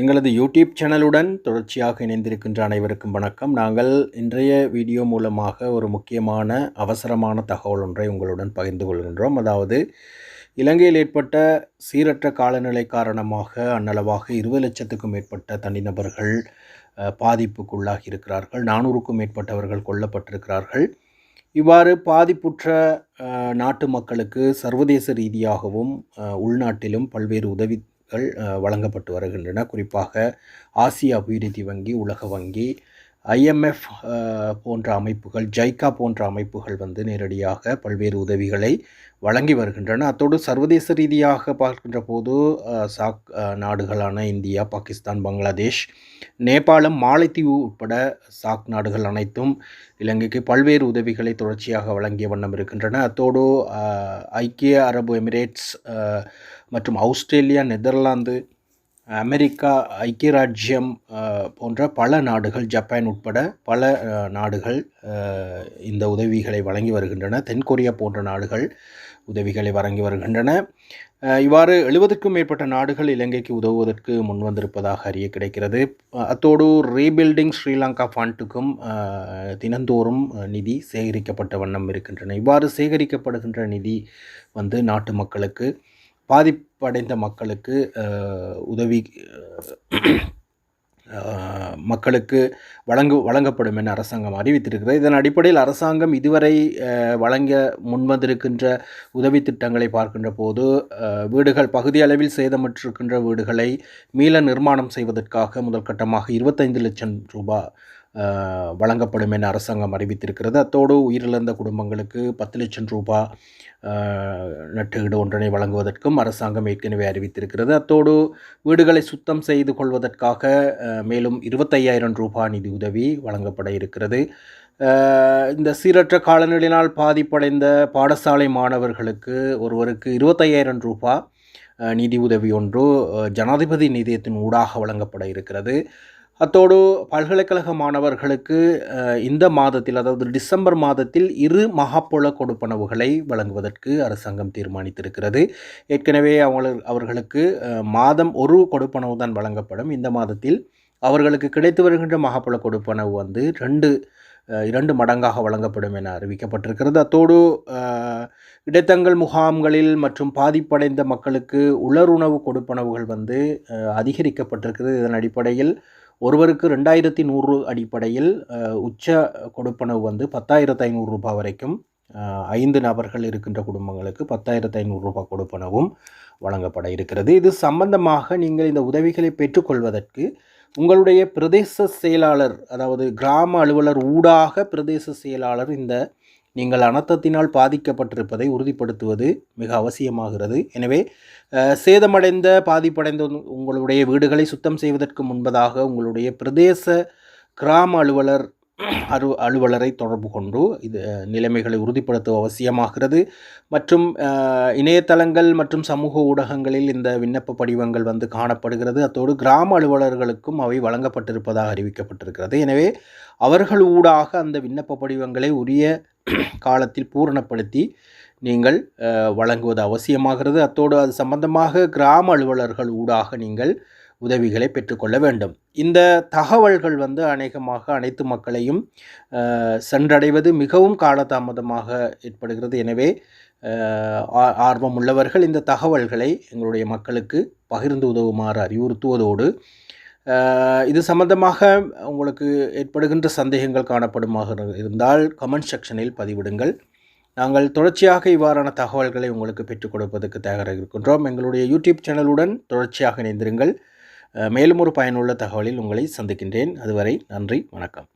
எங்களது யூடியூப் சேனலுடன் தொடர்ச்சியாக இணைந்திருக்கின்ற அனைவருக்கும் வணக்கம். நாங்கள் இன்றைய வீடியோ மூலமாக ஒரு முக்கியமான அவசரமான தகவல் ஒன்றை உங்களுடன் பகிர்ந்து கொள்கின்றோம். அதாவது இலங்கையில் ஏற்பட்ட சீரற்ற காலநிலை காரணமாக அன்னளவாக இருபது லட்சத்துக்கும் மேற்பட்ட தனிநபர்கள் பாதிப்புக்குள்ளாகி இருக்கிறார்கள். நானூறுக்கும் மேற்பட்டவர்கள் கொல்லப்பட்டிருக்கிறார்கள். இவ்வாறு பாதிப்புற்ற நாட்டு மக்களுக்கு சர்வதேச ரீதியாகவும் உள்நாட்டிலும் பல்வேறு உதவி வழங்கப்பட்டு வருகின்றன. குறிப்பாக ஆசிய அபிவிருத்தி வங்கி உலக வங்கி ஐஎம்எஃப் போன்ற அமைப்புகள் ஜைக்கா போன்ற அமைப்புகள் வந்து நேரடியாக பல்வேறு உதவிகளை வழங்கி வருகின்றன. அத்தோடு சர்வதேச ரீதியாக பார்க்கின்ற போது சாக் நாடுகளான இந்தியா பாகிஸ்தான் பங்களாதேஷ் நேபாளம் மாலைத்தீவு உட்பட சாக் நாடுகள் அனைத்தும் இலங்கைக்கு பல்வேறு உதவிகளை தொடர்ச்சியாக வழங்கிய வண்ணம் இருக்கின்றன. அத்தோடு ஐக்கிய அரபு எமிரேட்ஸ் மற்றும் ஆஸ்திரேலியா நெதர்லாந்து அமெரிக்கா ஐக்கிய ராஜ்யம் போன்ற பல நாடுகள் ஜப்பான் உட்பட பல நாடுகள் இந்த உதவிகளை வழங்கி வருகின்றன. தென்கொரியா போன்ற நாடுகள் உதவிகளை வழங்கி வருகின்றன. இவ்வாறு எழுபதுக்கும் மேற்பட்ட நாடுகள் இலங்கைக்கு உதவுவதற்கு முன்வந்திருப்பதாக அறிய கிடைக்கிறது. அத்தோடு ரீபில்டிங் ஸ்ரீலங்கா ஃபண்டுக்கும் தினந்தோறும் நிதி சேகரிக்கப்பட்ட வண்ணம் இருக்கின்றன. இவ்வாறு சேகரிக்கப்படுகின்ற நிதி வந்து நாட்டு மக்களுக்கு பாதிப்படைந்த மக்களுக்கு உதவி மக்களுக்கு வழங்கு வழங்கப்படும் என அரசாங்கம் அறிவித்திருக்கிறது. இதன் அடிப்படையில் அரசாங்கம் இதுவரை வழங்க முன்வந்திருக்கின்ற உதவி திட்டங்களை பார்க்கின்ற போது வீடுகள் பகுதி அளவில் சேதமற்றிருக்கின்ற வீடுகளை மீள நிர்மாணம் செய்வதற்காக முதல் கட்டமாக இருபத்தைந்து லட்சம் ரூபாய் வழங்கப்படும் என அரசாங்கம் அறிவித்திருக்கிறது. அத்தோடு உயிரிழந்த குடும்பங்களுக்கு பத்து லட்சம் ரூபாய் நட்டுகீடு ஒன்றனை ஒன்றினை வழங்குவதற்கும் அரசாங்கம் ஏற்கனவே அறிவித்திருக்கிறது. அத்தோடு வீடுகளை சுத்தம் செய்து கொள்வதற்காக மேலும் இருபத்தையாயிரம் ரூபாய் நிதி உதவி வழங்கப்பட இருக்கிறது. இந்த சீரற்ற காலநிலையினால் பாதிப்படைந்த பாடசாலை மாணவர்களுக்கு ஒருவருக்கு இருபத்தையாயிரம் ரூபாய் நிதி உதவி ஒன்று ஜனாதிபதி நிதியத்தின் ஊடாக வழங்கப்பட இருக்கிறது. அத்தோடு பல்கலைக்கழக மாணவர்களுக்கு இந்த மாதத்தில் அதாவது டிசம்பர் மாதத்தில் இரு மகாப்புல கொடுப்பனவுகளை வழங்குவதற்கு அரசாங்கம் தீர்மானித்திருக்கிறது. ஏற்கனவே அவங்க அவர்களுக்கு மாதம் ஒரு கொடுப்பனவு தான் வழங்கப்படும். இந்த மாதத்தில் அவர்களுக்கு கிடைத்து வருகின்ற மகாப்புல கொடுப்பனவு வந்து ரெண்டு இரண்டு மடங்காக வழங்கப்படும் என அறிவிக்கப்பட்டிருக்கிறது. அத்தோடு இடைத்தங்கள் முகாம்களில் மற்றும் பாதிப்படைந்த மக்களுக்கு உலருணவு கொடுப்பனவுகள் வந்து அதிகரிக்கப்பட்டிருக்கிறது. இதன் அடிப்படையில் ஒருவருக்கு ரெண்டாயிரத்தி நூறு அடிப்படையில் உச்ச கொடுப்பனவு வந்து பத்தாயிரத்து ஐநூறு ரூபாய் வரைக்கும் ஐந்து நபர்கள் இருக்கின்ற குடும்பங்களுக்கு பத்தாயிரத்து ஐநூறு ரூபாய் கொடுப்பனவும் வழங்கப்பட இருக்கிறது. இது சம்பந்தமாக நீங்கள் இந்த உதவிகளை பெற்றுக்கொள்வதற்கு உங்களுடைய பிரதேச செயலாளர் அதாவது கிராம அலுவலர் ஊடாக பிரதேச செயலாளர் இந்த நீங்கள் அனர்த்தத்தினால் பாதிக்கப்பட்டிருப்பதை உறுதிப்படுத்துவது மிக அவசியமாகிறது. எனவே சேதமடைந்த பாதிப்படைந்த உங்களுடைய வீடுகளை சுத்தம் செய்வதற்கு முன்பதாக உங்களுடைய பிரதேச கிராம அலுவலர் அரு அலுவலரை தொடர்பு கொண்டு இது நிலைமைகளை உறுதிப்படுத்த அவசியமாகிறது. மற்றும் இணையதளங்கள் மற்றும் சமூக ஊடகங்களில் இந்த விண்ணப்ப படிவங்கள் வந்து காணப்படுகிறது. அத்தோடு கிராம அலுவலர்களுக்கும் அவை வழங்கப்பட்டிருப்பதாக அறிவிக்கப்பட்டிருக்கிறது. எனவே அவர்கள் ஊடாக அந்த விண்ணப்ப படிவங்களை உரிய காலத்தில் பூரணப்படுத்தி நீங்கள் வழங்குவது அவசியமாகிறது. அத்தோடு அது சம்பந்தமாக கிராம அலுவலர்கள் ஊடாக நீங்கள் உதவிகளை பெற்றுக்கொள்ள வேண்டும். இந்த தகவல்கள் வந்து அநேகமாக அனைத்து மக்களையும் சென்றடைவது மிகவும் காலதாமதமாக ஏற்படுகிறது. எனவே ஆர்வம் உள்ளவர்கள் இந்த தகவல்களை எங்களுடைய மக்களுக்கு பகிர்ந்து உதவுமாறு அறிவுறுத்துவதோடு இது சம்பந்தமாக உங்களுக்கு ஏற்படுகின்ற சந்தேகங்கள் காணப்படுமாக இருந்தால் கமெண்ட் செக்ஷனில் பதிவிடுங்கள். நாங்கள் தொடர்ச்சியாக இவ்வாறான தகவல்களை உங்களுக்கு பெற்றுக் கொடுப்பதற்கு தயாராக இருக்கின்றோம். எங்களுடைய யூடியூப் சேனலுடன் தொடர்ச்சியாக இணைந்திருங்கள். மேலும் ஒரு பயனுள்ள தகவலில் உங்களை சந்திக்கின்றேன். அதுவரை நன்றி வணக்கம்.